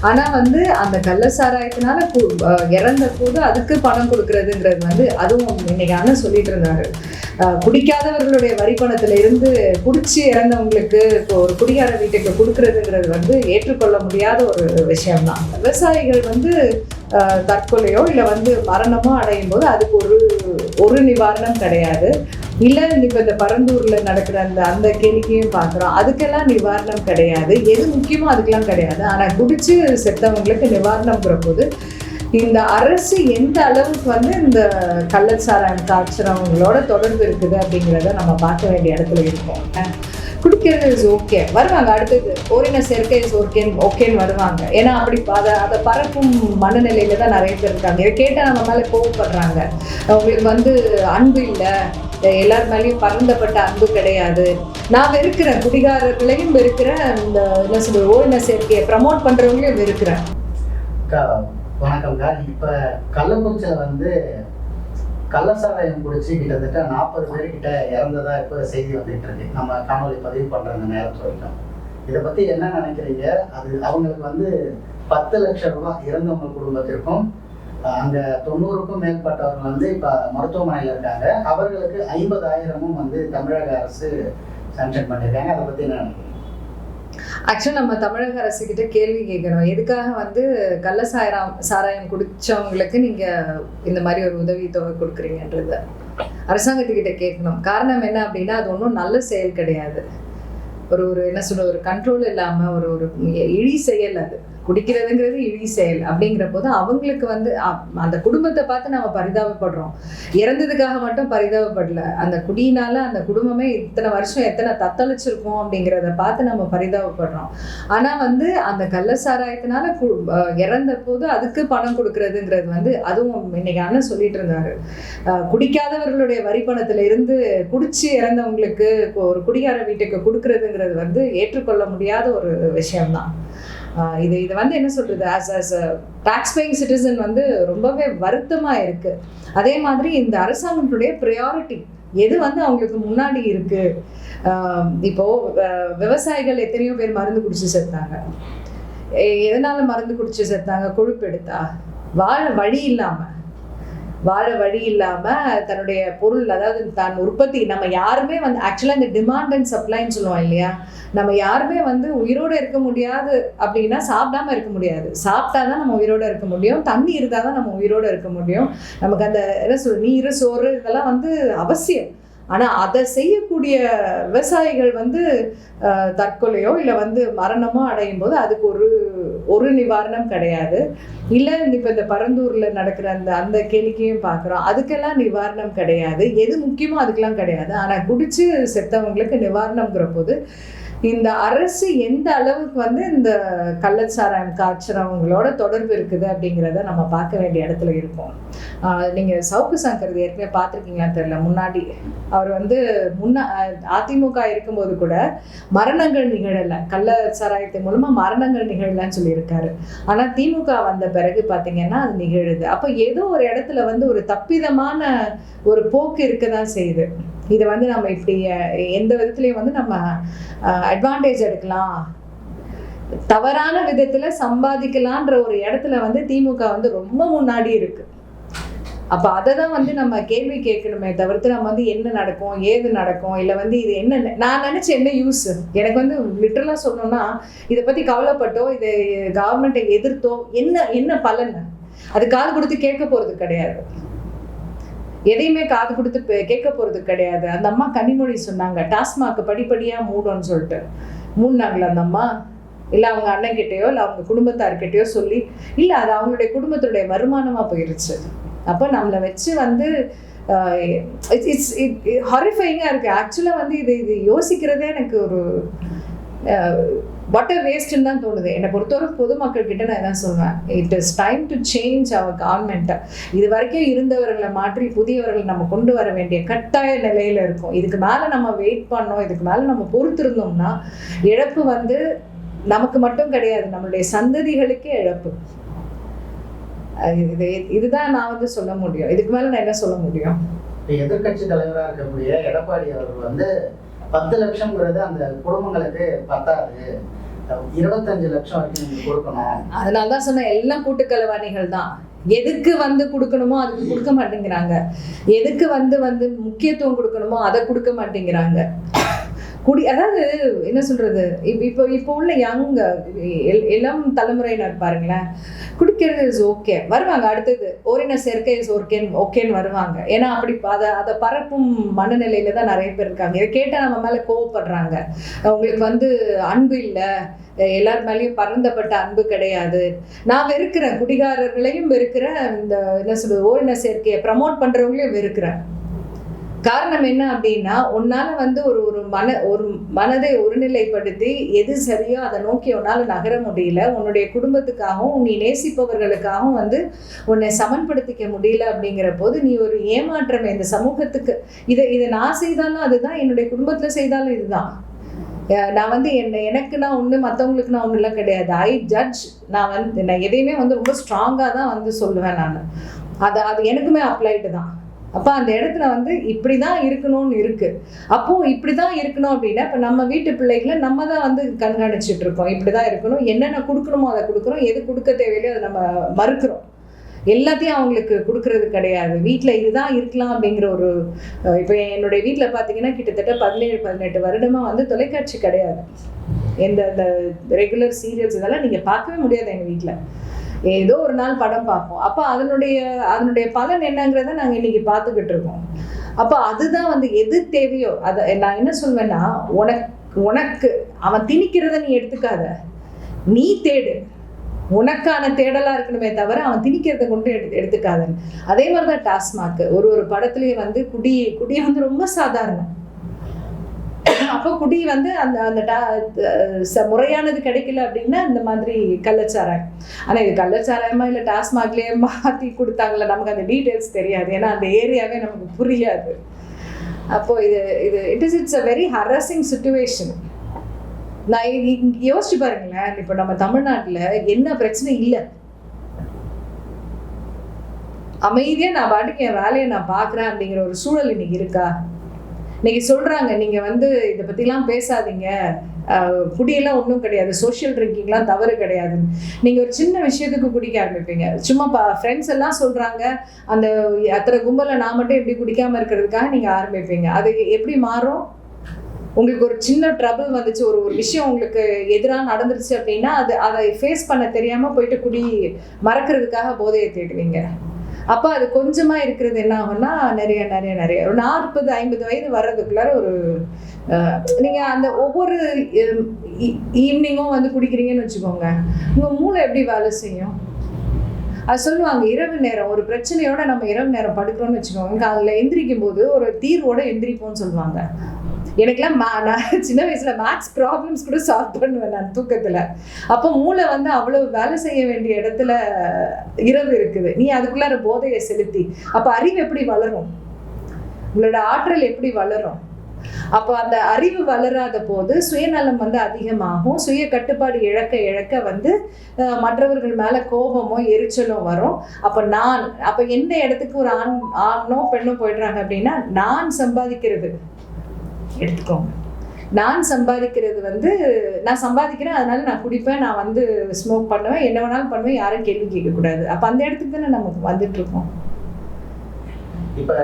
ஆனால் வந்து அந்த கள்ள சாராயத்தினால கு- இறந்த போது அதுக்கு பணம் கொடுக்கறதுங்கிறது வந்து அதுவும் இன்னைக்கு அண்ணன் சொல்லிட்டு இருந்தாரு. குடிக்காதவர்களுடைய வரி பணத்துல இருந்து குடிச்சு இறந்தவங்களுக்கு இப்போ ஒரு குடிகார வீட்டுக்கு கொடுக்கறதுங்கிறது வந்து ஏற்றுக்கொள்ள முடியாத ஒரு விஷயம்தான். விவசாயிகள் வந்து தற்கொலையோ இல்லை வந்து மரணமோ அடையும் போது அதுக்கு ஒரு ஒரு நிவாரணம் கிடையாது. இல்லை இப்போ இந்த பரந்தூர்ல நடக்கிற அந்த அந்த கேளிக்கையும் பார்க்குறோம் அதுக்கெல்லாம் நிவாரணம் கிடையாது. எது முக்கியமோ அதுக்கெல்லாம் கிடையாது. ஆனால் குடிச்சு செத்தவங்களுக்கு நிவாரணம்ங்கிற போது இந்த அரசு எந்த அளவுக்கு வந்து இந்த கள்ளச்சாராயம் காய்ச்சறவங்களோட தொடர்பு இருக்குது அப்படிங்கிறத நம்ம பார்க்க வேண்டிய இடத்துல இருக்கோம். குடிக்கிறது இஸ் ஓகே வருவாங்க அடுத்தது ஓரின சேர்க்கை இஸ் ஓகேன்னு ஓகேன்னு வருவாங்க. ஏன்னா அப்படி அதை அதை பறக்கும் மனநிலையில தான் நிறைய பேர் இருக்காங்க. இதை கேட்டால் நம்ம மேலே கோவப்படுறாங்க. அவங்களுக்கு வந்து அன்பு இல்லை. எல்லார் மேலேயும் பரந்தப்பட்ட அன்பு கிடையாது. நான் வெறுக்கிறேன் குடிகாரர்களையும் வெறுக்கிறேன் இந்த என்ன சொல்றது ஓரின சேர்க்கையை ப்ரமோட் பண்றவங்களையும் வெறுக்கிறேன். அக்கா வணக்கம்க்கா இப்போ கள்ளக்குறிச்சியில் வந்து கள்ளசாராயம் குடிச்சு கிட்டத்தட்ட நாற்பது பேர்கிட்ட இறந்ததா இப்போ செய்தி வந்துட்டு இருக்கு. நம்ம காணொலி பதிவு பண்ற அந்த நேரத்து வரைக்கும். இதை பத்தி என்ன நினைக்கிறீங்க? அது அவங்களுக்கு வந்து பத்து லட்சம் ரூபாய் இறந்தவங்க குடும்பத்திற்கும் அங்க தொண்ணூறுக்கும் மேற்பட்டவர்கள் வந்து இப்ப மருத்துவமனையில இருக்காங்க. அவர்களுக்கு ஐம்பதாயிரமும் வந்து தமிழக அரசு சாங்ஷன் பண்ணியிருக்காங்க. அதை பத்தி என்ன ஆக்சுவலாக நம்ம தமிழக அரசு கிட்ட கேள்வி கேட்குறோம். எதுக்காக வந்து கள்ள சாராயம் சாராயம் குடிச்சவங்களுக்கு நீங்க இந்த மாதிரி ஒரு உதவி தொகை அரசாங்கத்துக்கிட்ட கேட்கணும். காரணம் என்ன அப்படின்னா அது ஒன்றும் நல்ல செயல் கிடையாது. ஒரு ஒரு என்ன சொல்ற ஒரு கண்ட்ரோல் இல்லாம ஒரு ஒரு இழி செயல் அது. குடிக்கிறதுங்கிறது இழி செயல் அப்படிங்கிற போது அவங்களுக்கு வந்து அ- அந்த குடும்பத்தை பார்த்து நம்ம பரிதாபப்படுறோம். இறந்ததுக்காக மட்டும் பரிதாபப்படல. அந்த குடியினால அந்த குடும்பமே இத்தனை வருஷம் எத்தனை தத்தளிச்சிருக்கோம் அப்படிங்கிறத பார்த்து நம்ம பரிதாபப்படுறோம். ஆனா வந்து அந்த கள்ள சாராயத்தினால கு- இறந்த போது அதுக்கு பணம் கொடுக்கறதுங்கிறது வந்து அதுவும் இன்னைக்கு அண்ணன் சொல்லிட்டு இருந்தாரு. குடிக்காதவர்களுடைய வரி பணத்துல இருந்து குடிச்சு இறந்தவங்களுக்கு ஒரு குடிகார வீட்டுக்கு கொடுக்கறதுங்கிறது வந்து ஏற்றுக்கொள்ள முடியாத ஒரு விஷயம்தான். இது இது வந்து என்ன சொல்றது? As as tax paying citizen வந்து ரொம்பவே வருத்தமா இருக்கு. அதே மாதிரி இந்த அரசாங்கத்துடைய ப்ரையாரிட்டி எது வந்து அவங்களுக்கு முன்னாடி இருக்கு? ஆஹ் இப்போ விவசாயிகள் எத்தனையோ பேர் மருந்து குடிச்சு செத்தாங்க. எதனால மருந்து குடிச்சு செத்தாங்க? கொழுப்பு எடுத்தா? வாழ வழி இல்லாம. வாழ வழி இல்லாம தன்னுடைய பொருள் அதாவது தான் உற்பத்தி நம்ம யாருமே வந்து ஆக்சுவலா இந்த டிமாண்ட் அண்ட் சப்ளைன்னு சொல்லுவோம் இல்லையா? நம்ம யாருமே வந்து உயிரோட இருக்க முடியாது அப்படின்னா சாப்பிடாம இருக்க முடியாது. சாப்பிட்டா தான் நம்ம உயிரோட இருக்க முடியும். தண்ணி இருந்தால் தான் நம்ம உயிரோட இருக்க முடியும். நமக்கு அந்த என்ன சொல் நீர் சோறு இதெல்லாம் வந்து அவசியம். ஆனால் அதை செய்யக்கூடிய விவசாயிகள் வந்து தற்கொலையோ இல்லை வந்து மரணமோ அடையும் போது அதுக்கு ஒரு ஒரு நிவாரணம் கிடையாது. இல்லை இப்போ இந்த பரந்தூரில் நடக்கிற அந்த அந்த கேளிக்கையும் பார்க்குறோம். அதுக்கெல்லாம் நிவாரணம் கிடையாது. எது முக்கியமோ அதுக்கெல்லாம் கிடையாது. ஆனால் குடிச்சு செத்தவங்களுக்கு நிவாரணம்ங்கிற போது இந்த அரசு எந்த அளவுக்கு வந்து இந்த கள்ளச்சாராயம் காய்ச்சறவங்களோட தொடர்பு இருக்குது அப்படிங்கிறத நம்ம பார்க்க வேண்டிய இடத்துல இருக்கோம். நீங்கள் நீங்க சவுக்கு சங்கர் ஏற்கனவே பார்த்துருக்கீங்களான்னு தெரியல. முன்னாடி அவர் வந்து முன்னா அதிமுக இருக்கும்போது கூட மரணங்கள் நிகழலை. கள்ளச்சாராயத்தின் மூலமா மரணங்கள் நிகழலன்னு சொல்லியிருக்காரு. ஆனால் திமுக வந்த பிறகு பார்த்தீங்கன்னா அது நிகழுது. அப்போ ஏதோ ஒரு இடத்துல வந்து ஒரு தப்பிதமான ஒரு போக்கு இருக்க தான் செய்யுது. இதை வந்து நம்ம இப்படி எந்த விதத்துலையும் வந்து நம்ம அட்வான்டேஜ் எடுக்கலாம். தவறான விதத்துல சம்பாதிக்கலான்ற ஒரு இடத்துல வந்து திமுக வந்து ரொம்ப முன்னாடி இருக்கு. அப்ப அதை தான் வந்து நம்ம கேள்வி கேட்கணுமே தவிர்த்து நம்ம வந்து என்ன நடக்கும் ஏது நடக்கும் இல்லை வந்து இது என்ன நான் நினைச்ச என்ன யூஸ் எனக்கு வந்து லிட்டரலா சொல்லணும்னா இதை பத்தி கவலைப்பட்டோ இதை கவர்மெண்ட்டை எதிர்த்தோ என்ன என்ன பலன்? அது காது கொடுத்து கேட்க போறது கிடையாது. எதையுமே காது கொடுத்து பே- கேட்க போறது கிடையாது. அந்த அம்மா கனிமொழி சொன்னாங்க டாஸ்மாக் படிப்படியா மூடும்னு சொல்லிட்டு. மூடினாங்களா அந்த அம்மா. இல்ல அவங்க அண்ணன் கிட்டயோ இல்ல அவங்க குடும்பத்தார்கிட்டயோ சொல்லி இல்ல அது அவங்களுடைய குடும்பத்துடைய வருமானமா போயிருச்சு. அப்ப நம்மளை வச்சு வந்து இட்ஸ் ஹாரிஃபைங்காக இருக்கு. ஆக்சுவலா வந்து இது இது யோசிக்கிறதே எனக்கு ஒரு வாட்டர் வேஸ்ட்னு தான் தோணுது. என்னை பொறுத்தவரை பொதுமக்கள் கிட்ட நான் என்ன சொல்வேன். It is time to change our கவர்மெண்ட்டை இது வரைக்கும் இருந்தவர்களை மாற்றி புதியவர்கள் நம்ம கொண்டு வர வேண்டிய கட்டாய நிலையில இருக்கும். இதுக்கு மேலே நம்ம வெயிட் பண்ணோம். இதுக்கு மேலே நம்ம பொறுத்திருந்தோம்னா இழப்பு வந்து நமக்கு மட்டும் கிடையாது. நம்மளுடைய சந்ததிகளுக்கே இழப்பு. இது இதுதான் நான் வந்து சொல்ல முடியும். இதுக்கு மேலே நான் என்ன சொல்ல முடியும்? எதிர்கட்சி தலைவராக இருக்கக்கூடிய எடப்பாடி அவர்கள் வந்து பத்து லட்சம்ங்கிறது அந்த குடும்பங்களுக்கு பத்தாது. இருபத்தஞ்சு லட்சம் வரைக்கும் நீங்க கொடுக்கணும். அதனால தான் சொன்னேன் எல்லாம் கூட்டுக்கலவாணிகள் தான். எதுக்கு வந்து கொடுக்கணுமோ அதுக்கு கொடுக்க மாட்டேங்கிறாங்க. எதுக்கு வந்து வந்து முக்கியத்துவம் கொடுக்கணுமோ அதை கொடுக்க மாட்டேங்கிறாங்க. குடி அதாவது என்ன சொல்றது? இப்போ இப்போ உள்ள யங் இளம் தலைமுறையினர் பாருங்களேன். குடிக்கிறது இஸ் ஓகே வருவாங்க அடுத்தது ஓரின சேர்க்கை இஸ் ஓகேன்னு ஓகேன்னு வருவாங்க. ஏன்னா அப்படி அதை அதை பரப்பும் மனநிலையில தான் நிறைய பேர் இருக்காங்க. இதை கேட்டால் நம்ம மேலே கோவப்படுறாங்க. உங்களுக்கு வந்து அன்பு இல்லை. எல்லார் மேலேயும் பரந்தப்பட்ட அன்பு கிடையாது. நான் வெறுக்கிறேன் குடிகாரர்களையும் வெறுக்கிறேன் இந்த என்ன சொல்றது ஓரின சேர்க்கையை ப்ரமோட் பண்றவங்களையும் வெறுக்கிறேன். காரணம் என்ன அப்படின்னா உன்னால வந்து ஒரு ஒரு மன ஒரு மனதை ஒருநிலைப்படுத்தி எது சரியோ அதை நோக்கி உன்னால நகர முடியல. உன்னுடைய குடும்பத்துக்காகவும் நீ நேசிப்பவர்களுக்காகவும் வந்து உன்னை சமன்படுத்திக்க முடியல அப்படிங்கிற போது நீ ஒரு ஏமாற்றம் இந்த சமூகத்துக்கு இதை இதை நான் செய்தாலும் அதுதான் என்னுடைய குடும்பத்துல செய்தாலும் இதுதான். நான் வந்து என்ன எனக்கு நான் ஒன்று மற்றவங்களுக்கு நான் ஒன்றுலாம் கிடையாது. ஐ ஜட்ஜ் நான் வந்து நான் எதையுமே வந்து ரொம்ப ஸ்ட்ராங்காக தான் வந்து சொல்லுவேன் நான். அது அது எனக்குமே அப்ளைட்டு தான். அப்போ அந்த இடத்துல வந்து இப்படி தான் இருக்கணும்னு இருக்குது அப்போது இப்படி தான் இருக்கணும் அப்படின்னா இப்போ நம்ம வீட்டு பிள்ளைகளை நம்ம தான் வந்து கண்காணிச்சுட்டு இருக்கோம் இப்படி தான் இருக்கணும். என்னென்ன கொடுக்கணுமோ அதை கொடுக்குறோம். எது கொடுக்க தேவையில்லையோ அதை நம்ம மறுக்கிறோம். எல்லாத்தையும் அவங்களுக்கு கொடுக்கறது கிடையாது. வீட்டில் இதுதான் இருக்கலாம் அப்படிங்கிற ஒரு இப்போ என்னுடைய வீட்டில் பார்த்தீங்கன்னா கிட்டத்தட்ட பதினேழு பதினெட்டு வருடமாக வந்து தொலைக்காட்சி கிடையாது. எந்த இந்த ரெகுலர் சீரியல்ஸ் இதெல்லாம் நீங்கள் பார்க்கவே முடியாது எங்கள் வீட்டில் ஏதோ ஒரு நாள் படம் பார்ப்போம். அப்போ அதனுடைய அதனுடைய பலன் என்னங்கிறத நாங்கள் இன்னைக்கு பார்த்துக்கிட்டு இருக்கோம். அப்போ அதுதான் வந்து எது தேவையோ அதை நான் என்ன சொல்வேன்னா உனக்கு உனக்கு அவன் திணிக்கிறத நீ எடுத்துக்காத. நீ தேடு. உனக்கான தேடலாக இருக்கணுமே தவிர அவன் திணிக்கிறத கொண்டு எடுத்து எடுத்துக்காதன்னு. அதே மாதிரி தான் டாஸ்மாக். ஒரு ஒரு படத்துலேயே வந்து குடி குடி வந்து ரொம்ப சாதாரணம். அப்போ குடி வந்து அந்த அந்த டா- ச- முறையானது கிடைக்கல அப்படின்னா இந்த மாதிரி கள்ளச்சாராயம். ஆனால் இது கள்ளச்சாராயமா இல்லை டாஸ்மாக்லேயே மாற்றி கொடுத்தாங்கள? நமக்கு அந்த டீட்டெயில்ஸ் தெரியாது. ஏன்னா அந்த ஏரியாவே நமக்கு புரியாது. அப்போ இது இது it is it's a very harassing situation நான் யோசிச்சு பாருங்களேன். இப்போ நம்ம தமிழ்நாட்டில் என்ன பிரச்சனை இல்லை. அமைதியாக நான் பாட்டுக்கு என் வேலையை நான் பார்க்குறேன் அப்படிங்கிற ஒரு சூழல் இன்னைக்கு இருக்கா? இன்னைக்கு சொல்றாங்க நீங்க வந்து இதை பத்திலாம் பேசாதீங்க. குடியெல்லாம் ஒன்றும் கிடையாது. சோஷியல் ட்ரிங்கிங்லாம் தவறு கிடையாதுன்னு. நீங்கள் ஒரு சின்ன விஷயத்துக்கு குடிக்க ஆரம்பிப்பீங்க சும்மா பா ஃப்ரெண்ட்ஸ் எல்லாம் சொல்கிறாங்க அந்த அத்தனை கும்பலை நான் மட்டும் எப்படி குடிக்காமல் இருக்கிறதுக்காக நீங்கள் ஆரம்பிப்பீங்க. அது எப்படி மாறும்? உங்களுக்கு ஒரு சின்ன ட்ரபிள் வந்துச்சு ஒரு ஒரு விஷயம் உங்களுக்கு எதிராக நடந்துருச்சு அப்படின்னா அது அதை ஃபேஸ் பண்ண தெரியாமல் போயிட்டு குடி மறக்கிறதுக்காக போதையை தேடுவீங்க. அப்போ அது கொஞ்சமா இருக்கிறது என்ன ஆகும்னா நிறைய நிறைய நிறைய. ஒரு நாற்பது ஐம்பது வயது வர்றதுக்குள்ளார ஒரு அஹ், நீங்க அந்த ஒவ்வொரு ஈவினிங்கும் வந்து குடிக்கிறீங்கன்னு வச்சுக்கோங்க. உங்க மூளை எப்படி வேலை செய்யும்? அது சொல்லுவாங்க இரவு நேரம். ஒரு பிரச்சனையோட நம்ம இரவு நேரம் படுக்கிறோம்னு வச்சுக்கோங்க. அதில் எந்திரிக்கும் போது ஒரு தீர்வோட எந்திரிப்போம்னு சொல்லுவாங்க. எனக்குலாம் மா நான் சின்ன வயசுல மேக்ஸ் ப்ராப்ளம்ஸ் கூட சால்வ் பண்ணுவேன் நான் தூக்கத்துல. அப்போ மூளை வந்து அவ்வளவு வேலை செய்ய வேண்டிய இடத்துல இரவு இருக்குது. நீ அதுக்குள்ளார போதையை செலுத்தி. அப்ப அறிவு எப்படி வளரும்? உங்களோட ஆற்றல் எப்படி வளரும்? அப்போ அந்த அறிவு வளராத போது சுயநலம் வந்து அதிகமாகும். சுய கட்டுப்பாடு இழக்க இழக்க வந்து மற்றவர்கள் மேல கோபமோ எரிச்சலோ வரும். அப்போ நான் அப்போ எந்த இடத்துக்கு ஒரு ஆண் ஆணோ பெண்ணோ போயிடுறாங்க அப்படின்னா நான் சம்பாதிக்கிறது. எடுத்துக்கோங்க. நான் சம்பாதிக்கிறது வந்து நான் சம்பாதிக்கிறேன் அதனால நான் குடிப்பேன் நான் வந்து ஸ்மோக் பண்ணுவேன் என்ன வேணாலும் பண்ணுவேன் யாரும் கேள்வி கேட்கக்கூடாது. அப்போ அந்த இடத்துக்கு தானே நமக்கு வந்துட்டு இருக்கோம். இப்போ